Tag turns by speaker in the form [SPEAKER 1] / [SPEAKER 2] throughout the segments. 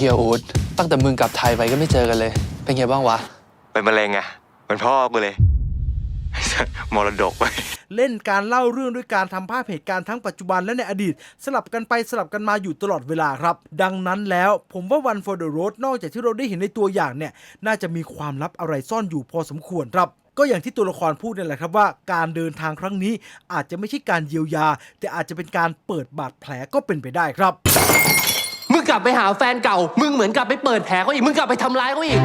[SPEAKER 1] ฮียอูดตั้งแต่มึงกลับไทยไปก็ไม่เจอกันเลย เป็นไงบ้างวะ
[SPEAKER 2] เป็นมะเร็งไงเหมือนพ่อกูเลยมรดกไป
[SPEAKER 3] เล่นการเล่าเรื่องด้วยการทำภาพเหตุการณ์ทั้งปัจจุบันและในอดีต สลับกันไปสลับกันมาอยู่ตลอดเวลาครับ ดังนั้นแล้วผมว่า One for the Road นอกจากที่เราได้เห็นในตัวอย่างเนี่ย น่าจะมีความลับอะไรซ่อนอยู่พอสมควรครับ ก็อย่างที่ตัวละครพูดนี่แหละครับว่า การเดินทางครั้งนี้อาจจะไม่ใช่การเยียวยา แต่อาจจะเป็นการเปิดบาดแผลก็เป็นไปได้ครับ
[SPEAKER 4] มึง กลับไปหาแฟนเก่า มึงเหมือนกลับไปเปิดแผลเขาอีก มึงกลับไปทำร้ายเขาอีก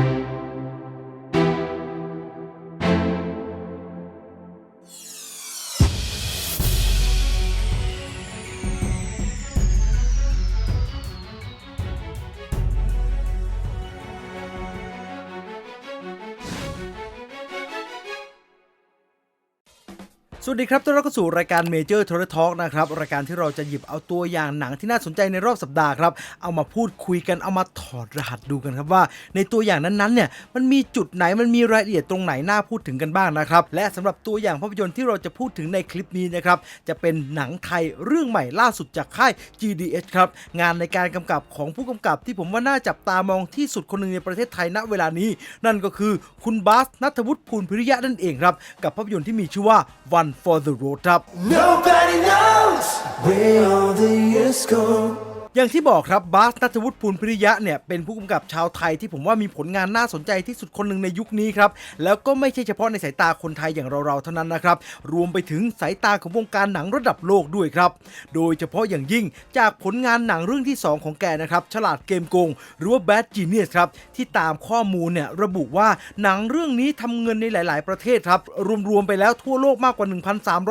[SPEAKER 3] วัสดีครับต้อนรับเข้าสู่รายการ Major t o r Talk นะครับ รายการที่เราจะหยิบเอาตัวอย่างหนังที่น่าสนใจในรอบสัปดาห์ครับ เอามาพูดคุยกันเอามาถอดรหัสดูกันครับว่า ในตัวอย่างนั้นๆเนี่ยมันมีจุดไหนมันมีรายละเอียดตรงไหนน่าพูดถึงกันบ้างนะครับ และสำหรับตัวอย่างภาพยนตร์ที่เราจะพูดถึงในคลิปนี้นะครับจะเป็นหนังไทยเรื่องใหม่ล่าสุดจากค่าย GDH ครับงานในการกำกับของผู้กำกับที่ผมว่าน่าจับตามองที่สุดคนหนึ่งในประเทศไทยณเวลานี้ นั่นก็คือคุณบาสนัทวุฒิภูลพิริยะนั่นเองครับกับภาพยนตร์ที่มีชื่อว่า One for the road up.
[SPEAKER 5] Nobody knows where all the years go.
[SPEAKER 3] อย่างที่บอกครับบาสนัทวุฒิภูลพิริยะเนี่ยเป็นผู้กำกับชาวไทยที่ผมว่ามีผลงานน่าสนใจที่สุดคนหนึ่งในยุคนี้ครับ แล้วก็ไม่ใช่เฉพาะในสายตาคนไทยอย่างเราๆเท่านั้นนะครับ รวมไปถึงสายตาของวงการหนังระดับโลกด้วยครับ โดยเฉพาะอย่างยิ่งจากผลงานหนังเรื่องที่ 2 ของแกนะครับ ฉลาดเกมโกง หรือว่า Bad Genius ครับ ที่ตามข้อมูลเนี่ยระบุว่าหนังเรื่องนี้ทำเงินในหลาย ๆ ประเทศครับ รวม ๆ ไปแล้วทั่วโลกมากกว่า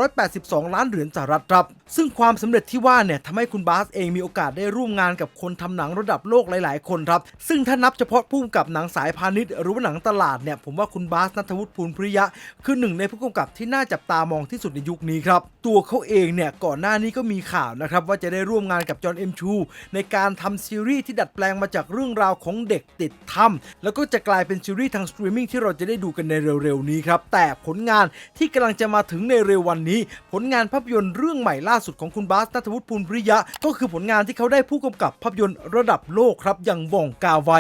[SPEAKER 3] 1,382 ล้านเหรียญสหรัฐครับ ซึ่งความสำเร็จที่ว่าเนี่ยทำให้คุณบาสเองมีโอกาสได้ร่วมงานกับคนทำหนังระดับโลกหลาย ๆ คนครับ ซึ่งถ้านับเฉพาะผู้กำกับหนังสายพาณิชย์หรือว่าหนังตลาดเนี่ยผมว่าคุณบาสนัทวุฒิภูลพริยะ คือหนึ่งในผู้กำกับที่น่าจับตามองที่สุดในยุคนี้ครับ ตัวเขาเองเนี่ยก่อนหน้านี้ก็มีข่าวนะครับว่าจะได้ร่วมงานกับจอห์นเอ็มชูในการทำซีรีส์ที่ดัดแปลงมาจากเรื่องราวของเด็กติดถ้ำแล้วก็จะกลายเป็นซีรีส์ทางสตรีมมิ่งที่เราจะได้ดูกันในเร็ว ๆ นี้ครับแต่ผลงานที่กำลังจะมาถึงในเร็ววันนี้ ผลงานภาพยนตร์เรื่องใหม่ล่าสุดของคุณบาสนัทวุฒิภูลพริยะ ก็คือผลงานที่เขาได้ผู้กำกับภาพยนตร์ระดับโลกครับอย่างว่องกาไว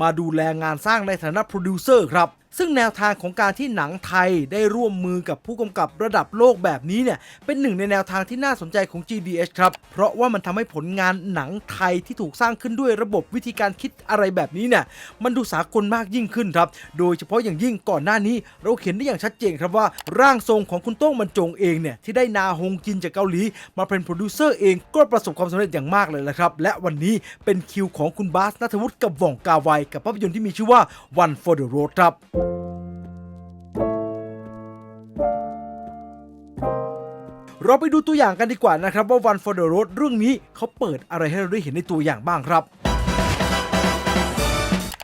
[SPEAKER 3] มาดูแลงานสร้างในฐานะโปรดิวเซอร์ครับ ซึ่งแนวทางของการที่หนังไทยได้ร่วมมือกับผู้กำกับระดับโลกแบบนี้เนี่ย เป็นหนึ่งในแนวทางที่น่าสนใจของ GDH ครับ เพราะว่ามันทำให้ผลงานหนังไทยที่ถูกสร้างขึ้นด้วยระบบวิธีการคิดอะไรแบบนี้เนี่ย มันดูสากลมากยิ่งขึ้นครับ โดยเฉพาะอย่างยิ่งก่อนหน้านี้ เราเห็นได้อย่างชัดเจนครับว่า ร่างทรงของคุณโต้งบรรจงเองเนี่ยที่ได้นาฮงจินจากเกาหลี มาเป็นโปรดิวเซอร์เองก็ประสบความสำเร็จอย่างมากเลยละครับ และวันนี้เป็นคิวของคุณบาสนัทวุฒิกับว่องกาไวกับภาพยนตร์ที่มีชื่อว่า One for the Road ครับเราไปดูตัวอย่างกันดีกว่านะครับว่า One for the Road เรื่องนี้เขาเปิดอะไรให้เราได้เห็นในตัวอย่างบ้างครับ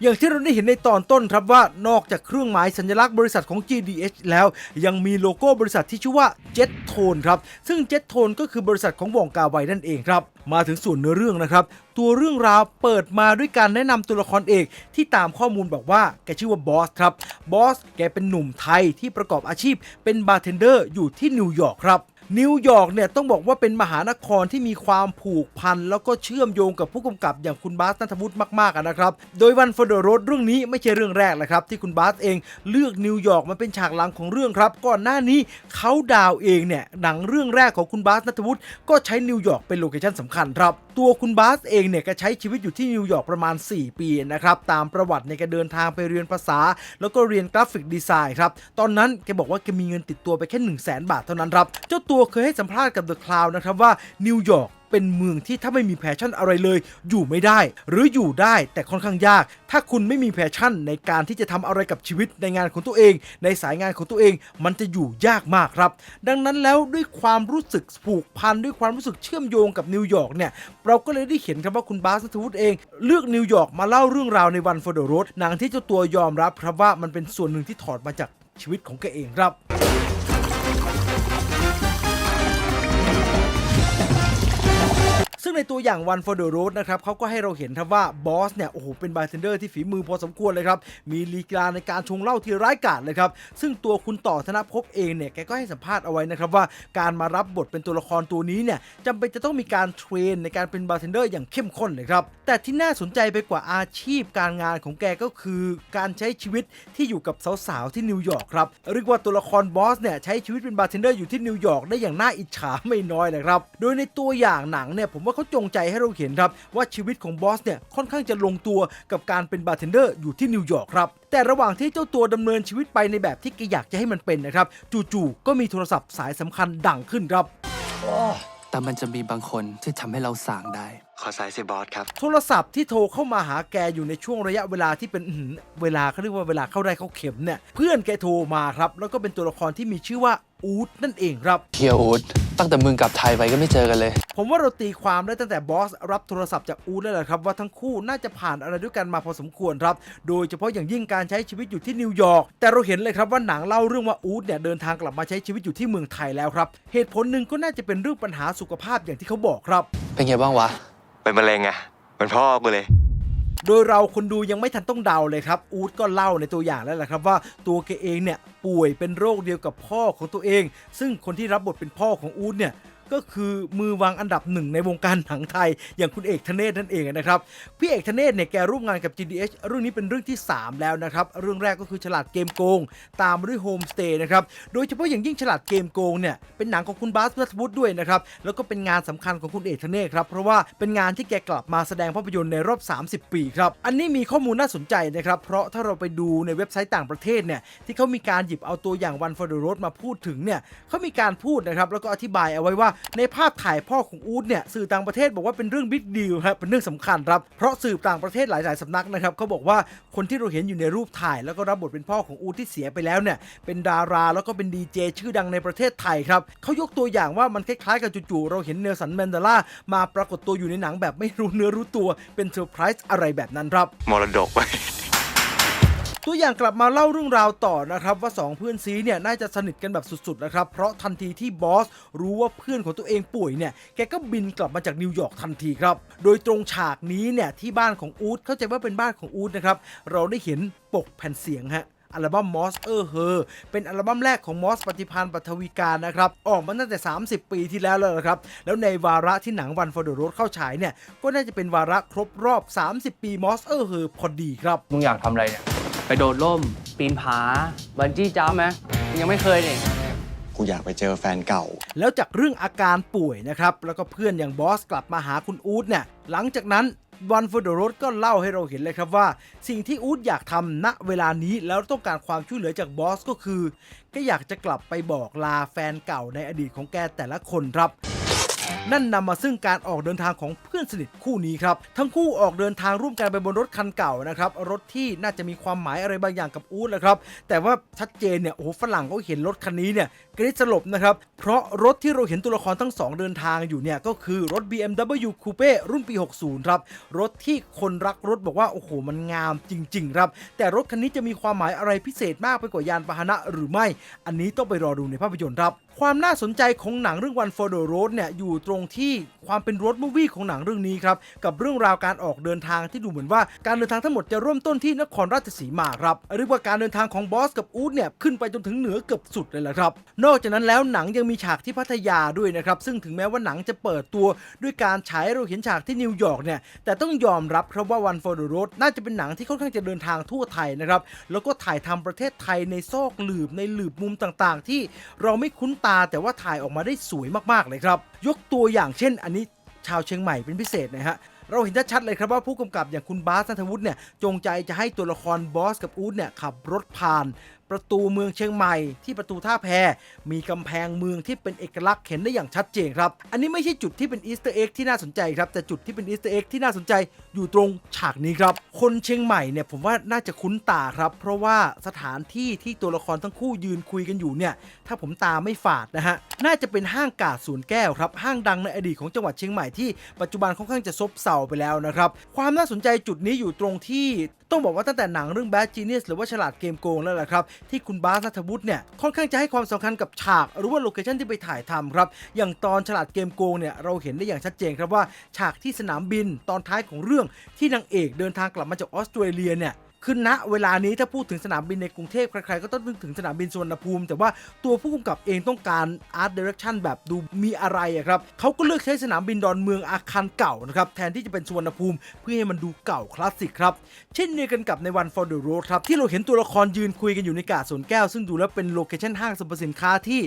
[SPEAKER 3] อย่างที่เราได้เห็นในตอนต้นครับว่านอกจากเครื่องหมายสัญลักษณ์บริษัทของ GDH แล้ว ยังมีโลโก้บริษัทที่ชื่อว่า Jet Tone ครับ ซึ่ง Jet Tone ก็คือบริษัทของวองกาไวนั่นเองครับ มาถึงส่วนเนื้อเรื่องนะครับ ตัวเรื่องราวเปิดมาด้วยการแนะนำตัวละครเอกที่ตามข้อมูลบอกว่าแกชื่อว่าบอสครับบอสแกเป็นหนุ่มไทยที่ประกอบอาชีพเป็นบาร์เทนเดอร์อยู่ที่นิวยอร์กครับ นิวยอร์กเนี่ยต้องบอกว่าเป็นมหานครที่มีความผูกพัน แล้วก็เชื่อมโยงกับผู้กำกับอย่างคุณบาสนัทวุฒิมากๆนะครับ โดยวันฟอร์ดโรดเรื่องนี้ไม่ใช่เรื่องแรกแหละครับ ที่คุณบาสเองเลือกนิวยอร์กมาเป็นฉากหลังของเรื่องครับ ก่อนหน้านี้เขาดาวเองเนี่ยหนังเรื่องแรกของคุณบาสนัทวุฒิก็ใช้นิวยอร์กเป็นโลเคชั่นสำคัญครับ ตัวคุณบาสเองเนี่ยก็ใช้ชีวิตอยู่ที่นิวยอร์กประมาณ 4 ปีนะครับตามประวัติในการเดินทางไปเรียนภาษา แล้วก็เรียนกราฟิกดีไซน์ครับตอนนั้นแกบอกว่าแกมีเงินติดตัวไปแค่ 1 0 0 0 0แบาทเท่านั้นครับเจ้าตัววเคยให้สัมภาษณ์กับ The Cloud นะครับว่านิวยอร์กเป็นเมืองที่ถ้าไม่มีแพชชั่นอะไรเลย อยู่ไม่ได้ หรืออยู่ได้แต่ค่อนข้างยาก ถ้าคุณไม่มีแพชชั่นในการที่จะทำอะไรกับชีวิตในงานของตัวเอง ในสายงานของตัวเอง มันจะอยู่ยากมากครับ ดังนั้นแล้วด้วยความรู้สึกผูกพันด้วยความรู้สึกเชื่อมโยงกับนิวยอร์กเนี่ย เราก็เลยได้เห็นครับว่าคุณบาสนัทวุฒิเอง เลือกนิวยอร์กมาเล่าเรื่องราวในวันฟอร์ดโรดหนังที่เจ้าตัวยอมรับครับว่ามันเป็นส่วนหนึ่งที่ถอดมาจากชีวิตของแกเองครับ ในตัวอย่าง One for the Road นะครับเขาก็ให้เราเห็นครับว่าบอสเนี่ยโอ้โหเป็นบาร์เทนเดอร์ที่ฝีมือพอสมควรเลยครับมีลีลาในการชงเหล้าที่ร้ายกาจเลยครับซึ่งตัวคุณต่อธนภพเองเนี่ยแกก็ให้สัมภาษณ์เอาไว้นะครับว่าการมารับบทเป็นตัวละครตัวนี้เนี่ยจำเป็นจะต้องมีการเทรนในการเป็นบาร์เทนเดอร์อย่างเข้มข้นเลยครับแต่ที่น่าสนใจไปกว่าอาชีพการงานของแกก็คือการใช้ชีวิตที่อยู่กับสาวๆที่นิวยอร์กครับเรียกว่าตัวละครบอสเนี่ยใช้ชีวิตเป็นบาร์เทนเดอร์อยู่ที่นิวยอร์กได้อย่างน่าอิจฉาไม่น้อยเลยครับโดยในตัวอย่างหนังเนี่ยผมว่าเขาจงใจให้เราเห็นครับ ว่าชีวิตของบอสเนี่ยค่อนข้างจะลงตัวกับการเป็นบาร์เทนเดอร์อยู่ที่นิวยอร์กครับแต่ระหว่างที่เจ้าตัวดำเนินชีวิตไปในแบบที่แกอยากจะให้มันเป็นนะครับ จู่ๆก็มีโทรศัพท์สายสำคัญดังขึ้นครับ
[SPEAKER 1] แต่มันจะมีบางคนที่ทำให้เราสางได้
[SPEAKER 2] ขอสายเซบอสครับ
[SPEAKER 3] โทรศัพท์ที่โทรเข้ามาหาแกอยู่ในช่วงระยะเวลาที่เป็นอื้อหือเวลาเขาเรียกว่าเวลาเข้าได้เข้าเข็มเนี่ย เพื่อนแกโทรมาครับ แล้วก็เป็นตัวละครที่มีชื่อว่าอูดนั่นเองครับ
[SPEAKER 1] เฮียอูดตั้งแต่มึงกลับไทยไปก็ไม่เจอกันเลย
[SPEAKER 3] ผมว่าเราตีความได้ตั้งแต่บอสรับโทรศัพท์จากอูดแล้วแหละครับ ว่าทั้งคู่น่าจะผ่านอะไรด้วยกันมาพอสมควรครับ โดยเฉพาะอย่างยิ่งการใช้ชีวิตอยู่ที่นิวยอร์กแต่เราเห็นเลยครับว่าหนังเล่าเรื่องว่าอูดเนี่ยเดินทางกลับมาใช้ชีวิตอยู่ที่เมืองไทยแล้วครับ เหตุผลหนึ่งก็น่าจะเป็นเรื่องปัญหาสุขภาพอย่างที่เขาบอกครับ
[SPEAKER 1] เป็นไงบ้างวะ
[SPEAKER 2] เป็นมะเร็งไงเหมือนพ่อกูเลย
[SPEAKER 3] โดยเราคนดูยังไม่ทันต้องเดาเลยครับ อูดก็เล่าในตัวอย่างแล้วแหละครับว่าตัวแกเองเนี่ยป่วยเป็นโรคเดียวกับพ่อของตัวเอง ซึ่งคนที่รับบทเป็นพ่อของอูดเนี่ย ก็คือมือวางอันดับหนึ่งในวงการหนังไทย อย่างคุณเอกธเนศนั่นเองนะครับ พี่เอกธเนศเนี่ยแกร่วมงานกับ GDH เรื่องนี้เป็นเรื่องที่ 3 แล้วนะครับ เรื่องแรกก็คือฉลาดเกมโกง ตามด้วยโฮมสเตย์นะครับ โดยเฉพาะอย่างยิ่งฉลาดเกมโกงเนี่ยเป็นหนังของคุณบาสนัทวุฒิด้วยนะครับ แล้วก็เป็นงานสำคัญของคุณเอกธเนศครับ เพราะว่าเป็นงานที่แกกลับมาแสดงภาพยนตร์ในรอบ 30 ปีครับ อันนี้มีข้อมูลน่าสนใจนะครับ เพราะถ้าเราไปดูในเว็บไซต์ต่างประเทศเนี่ยที่เขามีการหยิบเอาตัวอย่าง One for the Road มาพูดถึงเนี่ยเขามีการพูดนะครับแล้วก็อธิบายเอาไว้ว่าในภาพถ่ายพ่อของอูดเนี่ยสื่อต่างประเทศบอกว่าเป็นเรื่องบิ๊กดีลครับเป็นเรื่องสำคัญครับเพราะสื่อต่างประเทศหลายๆสำนักนะครับเขาบอกว่าคนที่เราเห็นอยู่ในรูปถ่าย แล้วก็รับบทเป็นพ่อของอูดที่เสียไปแล้วเนี่ยเป็นดาราแล้วก็เป็นดีเจชื่อดังในประเทศไทยครับเขายกตัวอย่างว่ามันคล้ายๆกับจู่ๆเราเห็นเนลสันแมนเดลามาปรากฏตัวอยู่ในหนังแบบไม่รู้เนื้อรู้ตัวเป็นเซอร์ไพรส์อะไรแบบนั้นครับ
[SPEAKER 2] มรดกไป
[SPEAKER 3] ตัวอย่างกลับมาเล่าเรื่องราวต่อนะครับว่า 2 เพื่อนซีเนี่ยน่าจะสนิทกันแบบสุดๆนะครับเพราะทันทีที่บอสรู้ว่าเพื่อนของตัวเองป่วยเนี่ยแกก็บินกลับมาจากนิวยอร์กทันทีครับโดยตรงฉากนี้เนี่ยที่บ้านของอูดเข้าใจว่าเป็นบ้านของอูดนะครับเราได้เห็นปกแผ่นเสียงฮะอัลบั้มมอสเออร์เฮอเป็นอัลบั้มแรกของมอสปฏิพันธ์ปัทวีการนะครับ ออกมาตั้งแต่ 30 ปีที่แล้วแล้วครับ แล้วในวาระที่หนังวันฟอร์ดโรดเข้าฉายเนี่ย ก็น่าจะเป็นวาระครบรอบ 30 ปีมอสเออร์เฮอพอดีครับ
[SPEAKER 4] มึงอยากทำอะไรเนี่ย ไปโดดร่ม ปีนผา บันจี้จัมป์ไหมมึงยังไม่เคยเนี่ย
[SPEAKER 6] กูอยากไปเจอแฟนเก่า
[SPEAKER 3] แล้วจากเรื่องอาการป่วยนะครับ แล้วก็เพื่อนอย่างบอสกลับมาหาคุณอู๊ดเนี่ย หลังจากนั้นวันฟอร์ดโรดก็เล่าให้เราเห็นเลยครับว่า สิ่งที่อู๊ดอยากทำณเวลานี้แล้วต้องการความช่วยเหลือจากบอสก็คือ ก็อยากจะกลับไปบอกลาแฟนเก่าในอดีตของแกแต่ละคนครับ นั่นนำมาซึ่งการออกเดินทางของเพื่อนสนิทคู่นี้ครับ ทั้งคู่ออกเดินทางร่วมกันไปบนรถคันเก่านะครับรถที่น่าจะมีความหมายอะไรบางอย่างกับอู๊ดแหละครับ แต่ว่าชัดเจนเนี่ยโอ้โหฝรั่งเขาเห็นรถคันนี้เนี่ยกรี๊ดสลบนะครับเพราะรถที่เราเห็นตัวละครทั้งสองเดินทางอยู่เนี่ยก็คือรถ BMW Coupe รุ่นปี 60 ครับ รถที่คนรักรถบอกว่า โอ้โห มันงามจริง ๆ ครับ แต่รถคันนี้จะมีความหมายอะไรพิเศษมากไปกว่ายานพาหนะหรือไม่ อันนี้ต้องไปรอดูในภาพยนตร์ครับ ความน่าสนใจของหนังเรื่อง One for the Road เนี่ยอยู่ตรงที่ความเป็นรถมูวี่ของหนังเรื่องนี้ครับ กับเรื่องราวการออกเดินทางที่ดูเหมือนว่าการเดินทางทั้งหมดจะเริ่มต้นที่นครราชสีมาครับเรียกว่าการเดินทางของบอสกับอูดเนี่ยขึ้นไปจนถึงเหนือเกือบสุดเลยแหละครับ นอกจากนั้นแล้วหนังยังมีฉากที่พัทยาด้วยนะครับซึ่งถึงแม้ว่าหนังจะเปิดตัวด้วยการฉายเราเห็นฉากที่นิวยอร์กเนี่ยแต่ต้องยอมรับครับว่า One for the Road น่าจะเป็นหนังที่ค่อนข้างจะเดินทางทั่วไทยนะครับแล้วก็ถ่ายทำประเทศไทยในซอกหลืบในหลืบมุมต่างๆ ที่เราไม่คุ้นตาแต่ว่าถ่ายออกมาได้สวยมากๆเลยครับยกตัวอย่างเช่น อันนี้ชาวเชียงใหม่เป็นพิเศษนะฮะเราเห็นชัดๆเลยครับว่าผู้กำกับอย่างคุณบาสนัทวุฒิเนี่ยจงใจจะให้ตัวละครบอสกับอู๊ดเนี่ยขับรถผ่าน ประตูเมืองเชียงใหม่ที่ประตูท่าแพมีกำแพงเมืองที่เป็นเอกลักษณ์เห็นได้อย่างชัดเจนครับ อันนี้ไม่ใช่จุดที่เป็นอีสเตอร์เอ็กที่น่าสนใจครับ แต่จุดที่เป็นอีสเตอร์เอ็กที่น่าสนใจอยู่ตรงฉากนี้ครับ คนเชียงใหม่เนี่ยผมว่าน่าจะคุ้นตาครับ เพราะว่าสถานที่ที่ตัวละครทั้งคู่ยืนคุยกันอยู่เนี่ย ถ้าผมตาไม่ฝาดนะฮะ น่าจะเป็นห้างกาดสวนแก้วครับ ห้างดังในอดีตของจังหวัดเชียงใหม่ที่ปัจจุบันค่อนข้างจะซบเซาไปแล้วนะครับ ความน่าสนใจจุดนี้อยู่ตรงที่ ต้องบอกว่าตั้งแต่หนังเรื่อง Bad Genius หรือว่าฉลาดเกมโกงแล้วแหละครับ ที่คุณบาสนัทวุฒิเนี่ยค่อนข้างจะให้ความสำคัญกับฉาก หรือว่าโลเคชั่นที่ไปถ่ายทำครับอย่างตอนฉลาดเกมโกงเนี่ยเราเห็นได้อย่างชัดเจนครับว่า ฉากที่สนามบินตอนท้ายของเรื่องที่นางเอกเดินทางกลับมาจากออสเตรเลียเนี่ย คือณเวลานี้ถ้าพูดถึงสนามบินในกรุงเทพใครๆก็ต้องนึกถึงสนามบินสุวรรณภูมิ แต่ว่าตัวผู้กำกับเองต้องการอาร์ตเดเรคชั่นแบบดูมีอะไระครับเขาก็เลือกใช้สนามบินดอนเมืองอาคารเก่านะครับแทนที่จะเป็นสุวรรณภูมิ เพื่อให้มันดูเก่าคลาสสิกครับ เช่นเดียวกันกับในวัน for the road ครับที่เราเห็นตัวละครยืนคุยกันอยู่ในกาดสวนแก้ว ซึ่งดูแล้วเป็นโลเคชั่นห้างสรรพสินค้าที่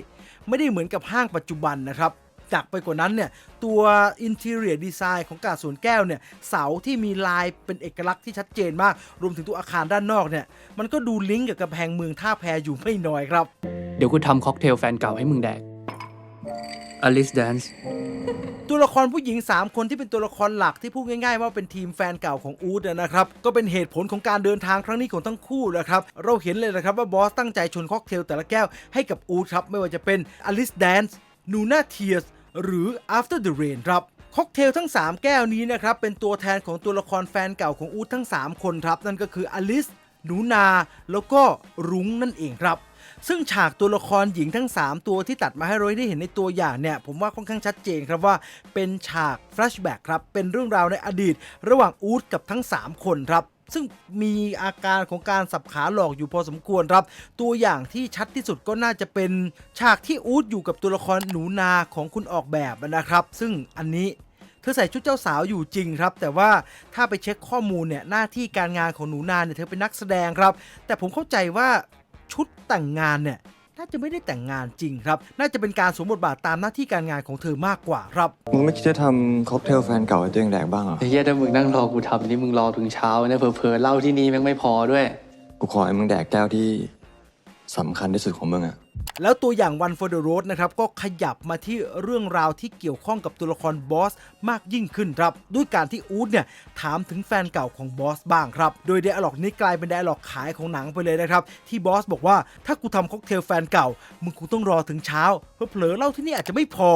[SPEAKER 3] ไม่ได้เหมือนกับห้างปัจจุบันนะครับ หนักไปกว่านั้นเนี่ยตัว interior design ของกาดสวนแก้วเนี่ยเสาที่มีลายเป็นเอกลักษณ์ที่ชัดเจนมาก รวมถึงตัวอาคารด้านนอกเนี่ยมันก็ดูลิงก์กับกำแพงเมืองท่าแพอยู่ไม่น้อยครับ
[SPEAKER 4] เดี๋ยวกูทำค็อกเทลแฟนเก่าให้มึงแดก Alice Dance
[SPEAKER 3] ตัวละครผู้หญิง 3 คนที่เป็นตัวละครหลักที่พูดง่าย ๆ ว่าเป็นทีมแฟนเก่าของอูดนะครับ ก็เป็นเหตุผลของการเดินทางครั้งนี้ของทั้งคู่นะครับ เราเห็นเลยนะครับว่าบอสตั้งใจชนค็อกเทลแต่ละแก้วให้กับอูดครับ ไม่ว่าจะเป็น Alice Dance Nuna Tears หรือ After the Rain ครับค็อกเทลทั้ง 3 แก้วนี้นะครับ เป็นตัวแทนของตัวละครแฟนเก่าของอูดทั้ง 3 คนครับ นั่นก็คืออลิสหนูนา แล้วก็รุ้งนั่นเองครับ ซึ่งฉากตัวละครหญิงทั้ง 3 ตัวที่ตัดมาให้เราได้เห็นในตัวอย่างเนี่ย ผมว่าค่อนข้างชัดเจนครับว่าเป็นฉากแฟลชแบ็กครับ เป็นเรื่องราวในอดีต ระหว่างอูดกับทั้ง 3 คนครับ ซึ่งมีอาการของการสับขาหลอกอยู่พอสมควรครับ ตัวอย่างที่ชัดที่สุดก็น่าจะเป็นฉากที่อูดอยู่กับตัวละครหนูนาของคุณออกแบบนะครับ ซึ่งอันนี้เธอใส่ชุดเจ้าสาวอยู่จริงครับ แต่ว่าถ้าไปเช็คข้อมูลเนี่ยหน้าที่การงานของหนูนาเนี่ยเธอเป็นนักแสดงครับ แต่ผมเข้าใจว่าชุดแต่งงานเนี่ย น่าจะไม่ได้แต่งงานจริงครับ น่าจะเป็นการสวมบทบาทตามหน้าที่การงานของเธอมากกว่าครับ
[SPEAKER 6] มึงไม่คิดจะทำค็อกเทลแฟนเก่าให้ตัวเองแดกบ้างเหรอ
[SPEAKER 4] ไอ้เหี้ยถ้ามึงนั่งรอกูทำนี่มึงรอถึงเช้านะเผลอๆเหล่าที่นี่แม่งไม่พอด้วย
[SPEAKER 6] กูขอให้มึงแดกแก้วที่ สำคัญที่สุดของมึงอะ
[SPEAKER 3] แล้วตัวอย่าง One for the Road นะครับก็ขยับมาที่เรื่องราวที่เกี่ยวข้องกับตัวละครบอสมากยิ่งขึ้นครับ ด้วยการที่อูดเนี่ยถามถึงแฟนเก่าของบอสบ้างครับ โดยไดอะล็อกนี้กลายเป็นไดอะล็อกขายของหนังไปเลยนะครับ ที่บอสบอกว่าถ้ากูทำค็อกเทลแฟนเก่า มึงคงต้องรอถึงเช้า เพราะเผลอเล่าที่นี่อาจจะไม่พอ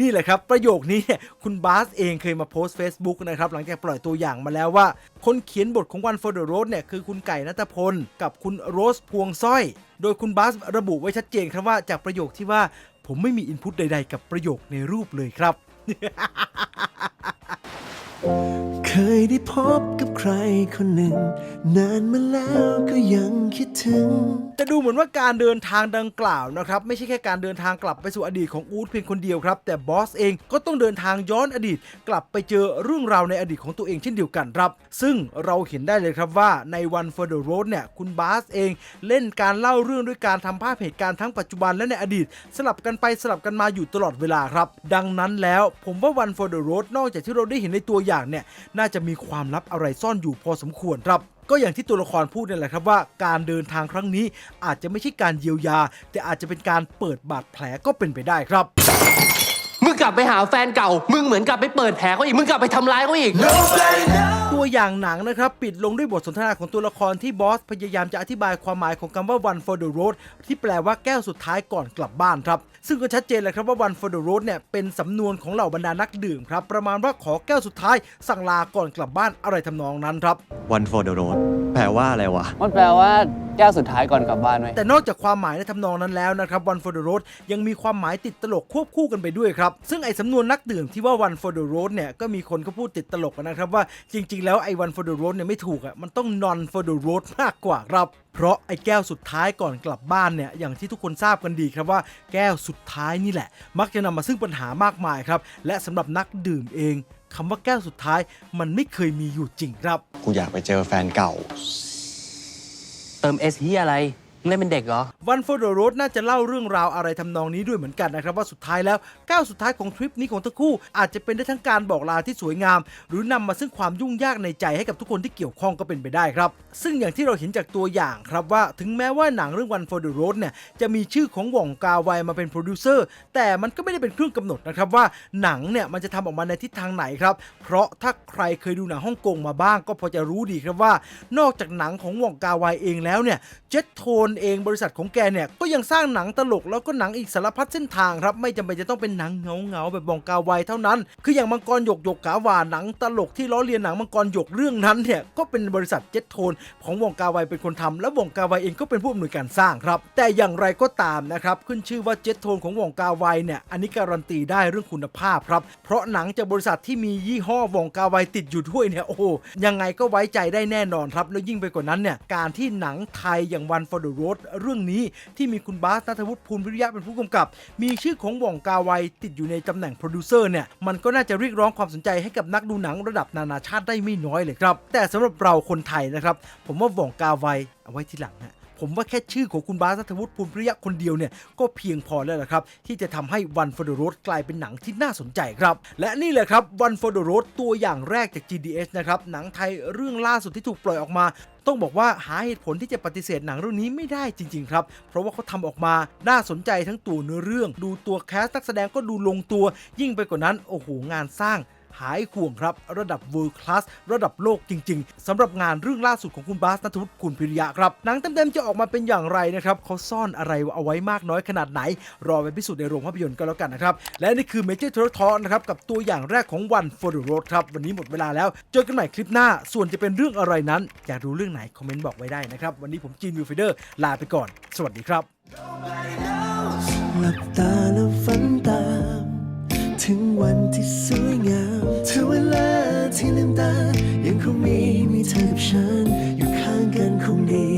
[SPEAKER 3] นี่แหละครับ ประโยคนี้เนี่ยคุณบาสเองเคยมาโพสต์ Facebook นะครับหลังจากปล่อยตัวอย่างมาแล้วว่า คนเขียนบทของ One for the Road เนี่ยคือคุณไก่นัทพลกับคุณโรสพวงสร้อย โดยคุณบาสระบุไว้ชัดเจนครับว่าจากประโยคที่ว่าผมไม่มีอินพุตใด ๆ กับประโยคในรูปเลยครับ
[SPEAKER 5] เคยได้พบกับใครคนหนึ่ง นานมาแล้วก็ยังคิดถึง
[SPEAKER 3] แต่ดูเหมือนว่าการเดินทางดังกล่าวนะครับ ไม่ใช่แค่การเดินทางกลับไปสู่อดีตของอูดเพียงคนเดียวครับ แต่บอสเองก็ต้องเดินทางย้อนอดีต กลับไปเจอเรื่องราวในอดีตของตัวเองเช่นเดียวกันครับ ซึ่งเราเห็นได้เลยครับว่าใน One for the Road เนี่ยคุณบาสเอง เล่นการเล่าเรื่องด้วยการทำภาพเหตุการณ์ทั้งปัจจุบันและในอดีต สลับกันไปสลับกันมาอยู่ตลอดเวลาครับ ดังนั้นแล้วผมว่า One for the Road นอกจากที่เราได้เห็นในตัวอย่างเนี่ยน่าจะมีความลับอะไรซ่อนอยู่พอสมควรครับก็อย่างที่ตัวละครพูดนั่นแหละครับว่าการเดินทางครั้งนี้อาจจะไม่ใช่การเยียวยา แต่อาจจะเป็นการเปิดบาดแผลก็เป็นไปได้ครับ
[SPEAKER 4] มึงกลับไปหาแฟนเก่า มึงเหมือนกลับไปเปิดแผลเขาอีก มึงกลับไปทำร้ายเขาอีก
[SPEAKER 5] Nobody knows
[SPEAKER 3] ตัวอย่างหนังนะครับ ปิดลงด้วยบทสนทนาของตัวละครที่บอสพยายามจะอธิบายความหมายของคำว่า one for the road ที่แปลว่าแก้วสุดท้ายก่อนกลับบ้านครับ ซึ่งก็ชัดเจนเลยครับว่า one for the road เนี่ยเป็นสำนวนของเหล่าบรรดานักดื่มครับประมาณว่าขอแก้วสุดท้ายสั่งลาก่อนกลับบ้านอะไรทำนองนั้นครับ
[SPEAKER 6] One for the road แปลว่าอะไรวะ
[SPEAKER 1] มันแปลว่าแก้วสุดท้ายก่อนกลับบ้านไหม
[SPEAKER 3] แต่นอกจากความหมายในทำนองนั้นแล้วนะครับ One for the road ยังมีความหมายติดตลกควบคู่กันไปด้วยครับ ซึ่งไอ้สำนวนนักดื่มที่ว่า One for the road เนี่ยก็มีคนก็พูดติดตลกกันนะครับว่าจริง ๆ แล้วไอ้ One for the road เนี่ยไม่ถูกอะมันต้อง Non for the road มากกว่าครับ เพราะไอ้แก้วสุดท้ายก่อนกลับบ้านเนี่ยอย่างที่ทุกคนทราบกันดีครับว่าแก้วสุดท้ายนี่แหละ มักจะนำมาซึ่งปัญหามากมายครับและสำหรับนักดื่มเองคำว่าแก้วสุดท้ายมันไม่เคยมีอยู่จริงครับ
[SPEAKER 6] กูอยากไปเจอแฟนเก่า
[SPEAKER 4] เติมเอสเฮียอะไร เล่นเป็นเด็กเหรอ
[SPEAKER 3] One for the road น่าจะเล่าเรื่องราวอะไรทำนองนี้ด้วยเหมือนกันนะครับ ว่าสุดท้ายแล้วก้าวสุดท้ายของทริปนี้ของทั้งคู่ อาจจะเป็นได้ทั้งการบอกลาที่สวยงาม หรือนำมาซึ่งความยุ่งยากในใจให้กับทุกคนที่เกี่ยวข้องก็เป็นไปได้ครับ ซึ่งอย่างที่เราเห็นจากตัวอย่างครับว่าถึงแม้ว่าหนังเรื่อง One for the road เนี่ยจะมีชื่อของหว่องกาไวมาเป็นโปรดิวเซอร์แต่มันก็ไม่ได้เป็นเครื่องกำหนดนะครับว่าหนังเนี่ยมันจะทำออกมาในทิศทางไหนครับเพราะถ้าใครเคยดูหนังฮ่องกงมาบ้าง ก็พอจะรู้ดีครับว่า นอกจากหนังของหว่องกาไวเองแล้วเนี่ยเจ็ตโทนเองบริษัทของแกเนี่ยก็ยังสร้างหนังตลกแล้วก็หนังอีกสารพัดเส้นทางครับไม่จำเป็นจะต้องเป็นหนังเงาเงาๆแบบบองกาไวเท่านั้น คืออย่างมังกรหยกหยกกาวาหนังตลกที่ล้อเลียนหนังมังกรหยกเรื่องนั้นเนี่ยก็เป็นบริษัทเจ็ตโทนของวงกาไวเป็นคนทำและวงกาไวเองก็เป็นผู้อำนวยการสร้างครับ แต่อย่างไรก็ตามนะครับขึ้นชื่อว่าเจ็ตโทนของวงกาไวเนี่ยอันนี้การันตีได้เรื่องคุณภาพครับเพราะหนังจากบริษัทที่มียี่ห้อวงกาไวติดอยู่ด้วยเนี่ยโอ้ยังไงก็ไว้ใจได้แน่นอนครับแล้วยิ่งไปกว่านั้นเนี่ยการที่หนังไทยอย่าง One for the Road เรื่องนี้ที่มีคุณบาสนัทวุฒิภูลวิริยะเป็นผู้กำกับ มีชื่อของว่องกาไวติดอยู่ในตำแหน่งโปรดิวเซอร์เนี่ยมันก็น่าจะเรียกร้องความสนใจให้กับนักดูหนังระดับนานาชาติได้ไม่น้อยเลยครับ แต่สำหรับเราคนไทยนะครับ ผมว่าว่องกาไวเอาไว้ทีหลังฮะ ผมว่าแค่ชื่อของคุณบาสนัทวุฒิภูลพริยะคนเดียวเนี่ยก็เพียงพอแล้วละครับ ที่จะทำให้ One for the Road กลายเป็นหนังที่น่าสนใจครับ และนี่แหละครับ One for the Road ตัวอย่างแรกจาก GDS นะครับหนังไทยเรื่องล่าสุดที่ถูกปล่อยออกมาต้องบอกว่าหาเหตุผลที่จะปฏิเสธหนังเรื่องนี้ไม่ได้จริง ๆ ครับ เพราะว่าเขาทำออกมาน่าสนใจทั้งตัวเนื้อเรื่อง ดูตัวแคสนักแสดงก็ดูลงตัวยิ่งไปกว่านั้นโอ้โหงานสร้าง หายห่วงครับ ระดับ world class ระดับโลกจริง ๆสำหรับงานเรื่องล่าสุดของคุณบาสนัทวุฒิคุณพิริยะครับหนังเต็มๆจะออกมาเป็นอย่างไรนะครับเขาซ่อนอะไรเอาไว้มากน้อยขนาดไหน รอไปพิสูจน์ในโรงภาพยนตร์ก็แล้วกันนะครับและนี่คือ Major t o r t a l k นะครับกับตัวอย่างแรกของ One for the Road ครับวันนี้หมดเวลาแล้วเจอกันใหม่คลิปหน้า ส่วนจะเป็นเรื่องอะไรนั้นอยากรู้เรื่องไหนคอมเมนต์บอกไว้ได้นะครับวันนี้ผมจีนวิวฟิเดอร์ลาไปก่อน สวัสดีครับ
[SPEAKER 5] หลับตาแล้วฝันตา ถึงวันที่สวยงามถึงเวลาที่ลืมตา ยังคงมีมีเธอกับฉัน อยู่ข้างกันคงดี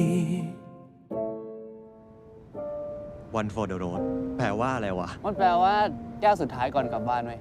[SPEAKER 6] One for the road แปลว่าอะไรวะ
[SPEAKER 7] มันแปลว่าแก้วสุดท้ายก่อนกลับบ้านไหม